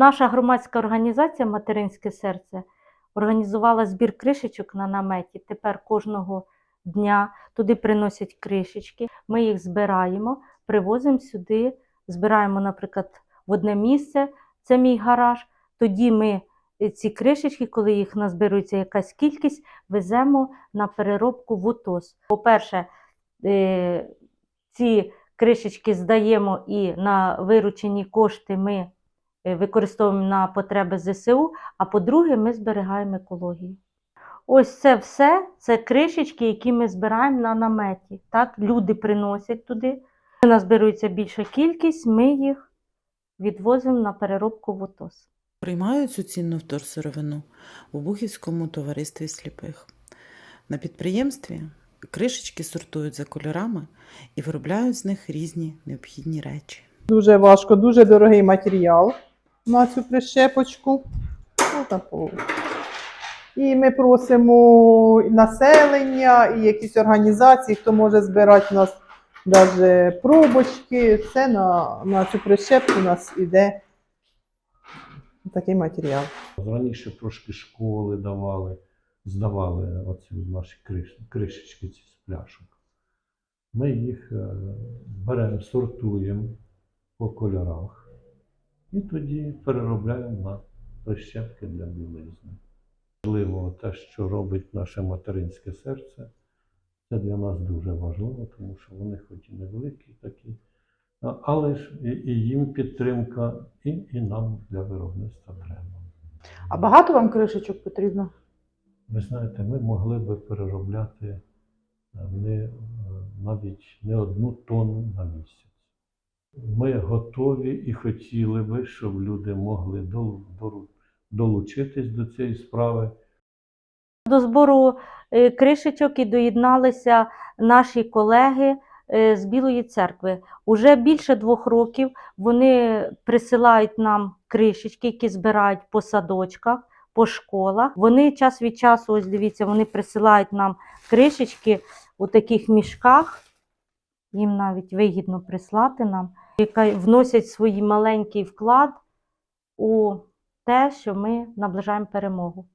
наша громадська організація Материнське серце організувала збір кришечок на наметі. Тепер кожного дня туди приносять кришечки. Ми їх збираємо, привозимо сюди, збираємо, наприклад, в одне місце, це мій гараж. Тоді ми е, ці кришечки, коли їх назбирується якась кількість, веземо на переробку в УТОС. По-перше, е, ці кришечки здаємо і на виручені кошти ми використовуємо на потреби ЗСУ, а по-друге, ми зберігаємо екологію. Ось це все це кришечки, які ми збираємо на наметі. Так? Люди приносять туди. Коли назбирується більша кількість, ми їх відвозимо на переробку в УТОС. Приймають цю цінну вторсировину в Обухівському товаристві сліпих. На підприємстві кришечки сортують за кольорами і виробляють з них різні необхідні речі. Дуже важко, дуже дорогий матеріал на цю прищепочку. Ну. І ми просимо населення і якісь організації, хто може збирати у нас навіть пробочки. Все на, на цю прищепку у нас іде такий матеріал. Раніше трошки школи давали, здавали оці наші криш, кришечки ці з пляшок. Ми їх е, беремо, сортуємо по кольорах і тоді переробляємо на прищепки для білизни. Важливо те, що робить наше материнське серце. Це для нас дуже важливо, тому що вони хоч і невеликі такі, але ж і, і їм підтримка, і, і нам для виробництва треба. А багато вам кришечок потрібно? Ви знаєте, ми могли би переробляти е, не, е, навіть не одну тонну на місяць. Ми готові і хотіли би, щоб люди могли долучитись до цієї справи. До збору е, кришечок і доєдналися наші колеги е, з Білої церкви. Уже більше двох років вони присилають нам кришечки, які збирають по садочках, по школах. Вони час від часу, ось дивіться, вони присилають нам кришечки у таких мішках. Їм навіть вигідно прислати нам, яка вносять свій маленький вклад у те, що ми наближаємо перемогу.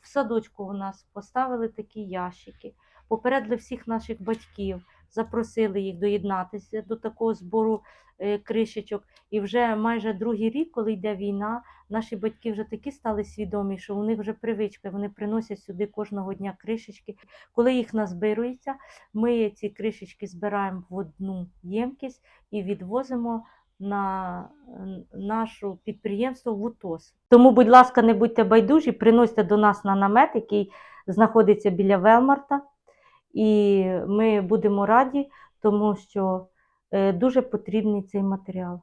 В садочку у нас поставили такі ящики, попередили всіх наших батьків, запросили їх доєднатися до такого збору е, кришечок. І вже майже другий рік, коли йде війна, наші батьки вже такі стали свідомі, що у них вже привичка, вони приносять сюди кожного дня кришечки. Коли їх назбирується, ми ці кришечки збираємо в одну ємкість і відвозимо на наше підприємство в УТОС. Тому, будь ласка, не будьте байдужі, приносьте до нас на намет, який знаходиться біля Велмарта. І ми будемо раді, тому що е, дуже потрібний цей матеріал.